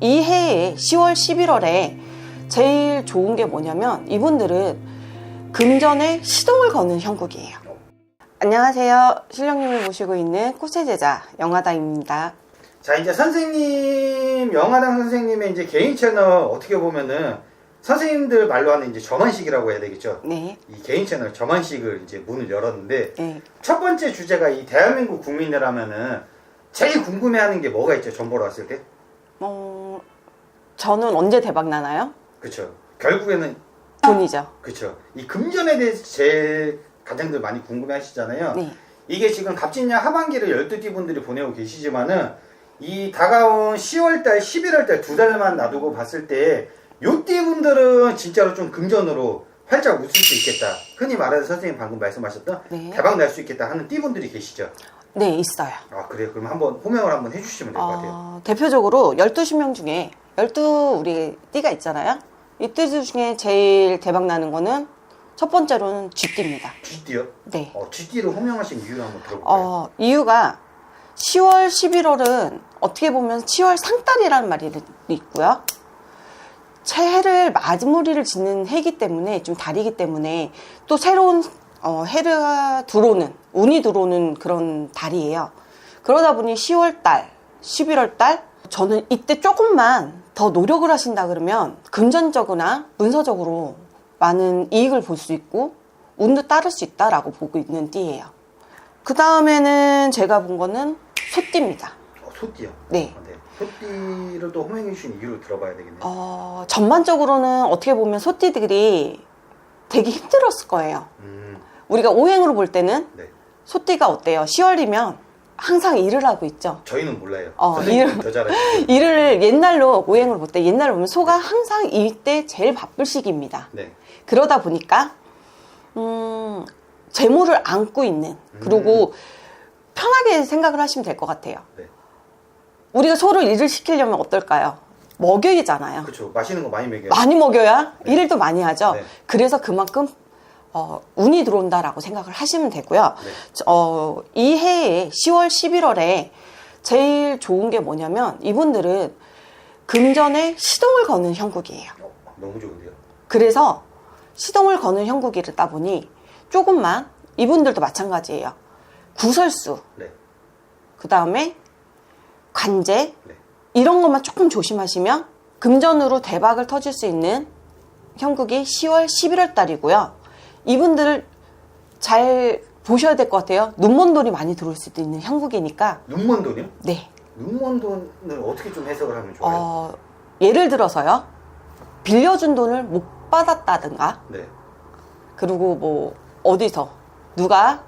이 해에 10월, 11월에 제일 좋은 게 뭐냐면 이분들은 금전에 시동을 거는 형국이에요. 안녕하세요. 신령님을 모시고 있는 꽃의 제자 영화다입니다. 자 이제 선생님 영화당 선생님의 이제 개인 채널 어떻게 보면은 선생님들 말로 하는 이제 저만식이라고 해야 되겠죠. 네, 이 개인 채널 저만식을 이제 문을 열었는데 네. 첫 번째 주제가 이 대한민국 국민이라면은 제일 궁금해하는 게 뭐가 있죠? 전 보러 왔을 때, 어, 저는 언제 대박 나나요? 그렇죠. 결국에는 돈이죠. 그렇죠. 이 금전에 대해서 제일 가장들 많이 궁금해하시잖아요. 네. 이게 지금 갑진년 하반기를 12띠 분들이 보내고 계시지만은 이 다가온 10월달, 11월달 두 달만 놔두고 봤을 때 요띠 분들은 진짜로 좀 금전으로 활짝 웃을 수 있겠다. 흔히 말하는 선생님 방금 말씀하셨던 네. 대박 날 수 있겠다 하는 띠 분들이 계시죠. 네, 있어요. 아 그래요? 그럼 한번 호명을 한번 해주시면 될 것 같아요. 어, 대표적으로 12신명 중에 12 우리 띠가 있잖아요. 이 띠 중에 제일 대박 나는 거는 첫 번째로는 쥐띠입니다. 쥐띠요? 네. 어, 쥐띠를 호명하신 이유를 한번 들어볼까요? 어, 이유가 10월, 11월은 어떻게 보면 10월 상달이라는 말이 있고요. 새해를 마무리를 짓는 해이기 때문에 좀 다르기 때문에 또 새로운 어, 해가 들어오는 운이 들어오는 그런 달이에요. 그러다 보니 10월 달, 11월 달 저는 이때 조금만 더 노력을 하신다 그러면 금전적으로나 문서적으로 많은 이익을 볼 수 있고 운도 따를 수 있다라고 보고 있는 띠예요. 그 다음에는 제가 본 거는 소띠입니다. 어, 소띠요? 네. 아, 네. 소띠를 또 호명해 주신 이유를 들어봐야 되겠네요. 어, 전반적으로는 어떻게 보면 소띠들이 되게 힘들었을 거예요. 음, 우리가 오행으로 볼 때는 네. 소띠가 어때요? 10월이면 항상 일을 하고 있죠. 저희는 몰라요. 어, 선생님이 이름- 더 잘하시죠. 일을 옛날로 오행으로 볼 때 옛날로 보면 소가 항상 이때 제일 바쁠 시기입니다. 네. 그러다 보니까 음, 재물을 안고 있는 그리고 편하게 생각을 하시면 될 것 같아요. 네. 우리가 소를 일을 시키려면 어떨까요? 먹여야잖아요. 그렇죠. 맛있는 거 많이 먹여요. 많이 먹여야 일을 또 많이 하죠. 네. 그래서 그만큼 어, 운이 들어온다라고 생각을 하시면 되고요. 네. 어, 이 해에 10월, 11월에 제일 좋은 게 뭐냐면 이분들은 금전에 시동을 거는 형국이에요. 어, 너무 좋은데요. 그래서 시동을 거는 형국이다 보니 조금만 이분들도 마찬가지예요. 구설수, 네. 그 다음에 관제 네. 이런 것만 조금 조심하시면 금전으로 대박을 터질 수 있는 형국이 10월, 11월 달이고요. 이분들을 잘 보셔야 될 것 같아요. 눈먼 돈이 많이 들어올 수도 있는 형국이니까 눈먼 돈이요? 네. 눈먼 돈을 어떻게 좀 해석을 하면 좋아요? 어, 예를 들어서요. 빌려준 돈을 못 받았다든가 네. 그리고 뭐 어디서 누가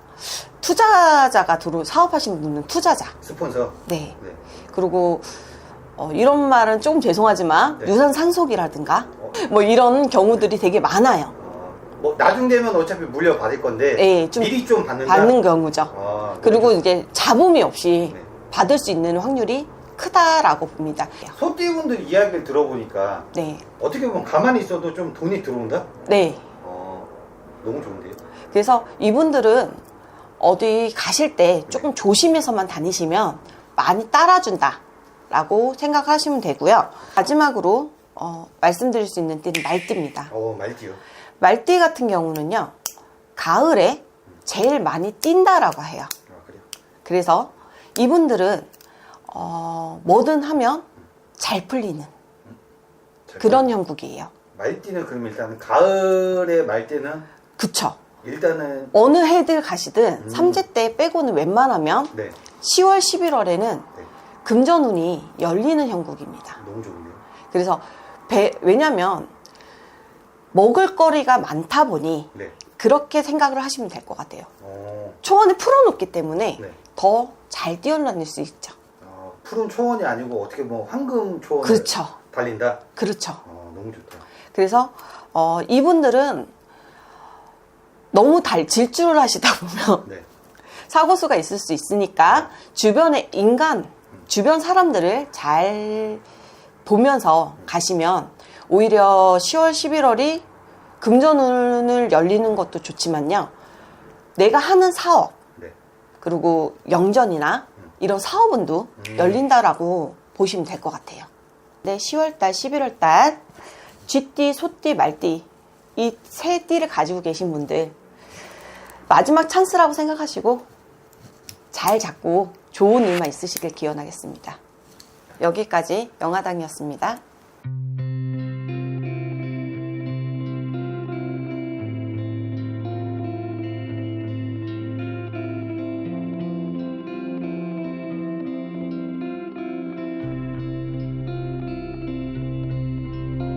투자자가 들어 사업하시는 분은 투자자. 스폰서. 네. 네. 그리고 어, 이런 말은 조금 죄송하지만 네. 유산 산속이라든가 어. 뭐 이런 경우들이 되게 많아요. 어, 뭐 나중 되면 어차피 물려 받을 건데 네, 좀 미리 좀 받는다. 받는 경우죠. 아, 그리고 이제 잡음이 없이 네. 받을 수 있는 확률이 크다라고 봅니다. 소띠분들 이야기를 들어보니까 네, 어떻게 보면 가만히 있어도 좀 돈이 들어온다? 네. 어, 너무 좋은데요. 그래서 이분들은 어디 가실 때 조금 조심해서만 다니시면 많이 따라준다라고 생각하시면 되고요. 마지막으로 어, 말씀드릴 수 있는 띠는 말띠입니다. 어, 말디요. 말띠 같은 경우는요, 가을에 제일 많이 뛴다라고 해요. 아, 그래요? 그래서 이분들은 어, 뭐든 하면 잘 풀리는 잘 그런 형국이에요. 말띠는 그럼 일단은 가을에 말띠는 그쵸? 일단은 어느 해들 가시든 음. 삼재 때 빼고는 웬만하면 네, 10월, 11월에는 네. 금전운이 열리는 형국입니다. 너무 좋은데요. 그래서 배, 왜냐면 먹을 거리가 많다 보니 네. 그렇게 생각을 하시면 될 것 같아요. 어, 초원에 풀어놓기 때문에 네. 더 잘 뛰어다닐 수 있죠. 어, 푸른 초원이 아니고 어떻게 보면 황금 초원 을 그렇죠. 달린다. 그렇죠. 어, 너무 좋다. 그래서 어, 이분들은 너무 달 질주를 하시다 보면 네. 사고수가 있을 수 있으니까 주변의 인간, 주변 사람들을 잘 보면서 가시면 오히려 10월, 11월이 금전운을 열리는 것도 좋지만요. 내가 하는 사업, 네. 그리고 영전이나 음. 이런 사업은도 음. 열린다라고 보시면 될 것 같아요. 네, 10월달, 11월달, 쥐띠, 소띠, 말띠, 이 세 띠를 가지고 계신 분들, 마지막 찬스라고 생각하시고, 잘 잡고 좋은 일만 있으시길 기원하겠습니다. 여기까지 영화당이었습니다.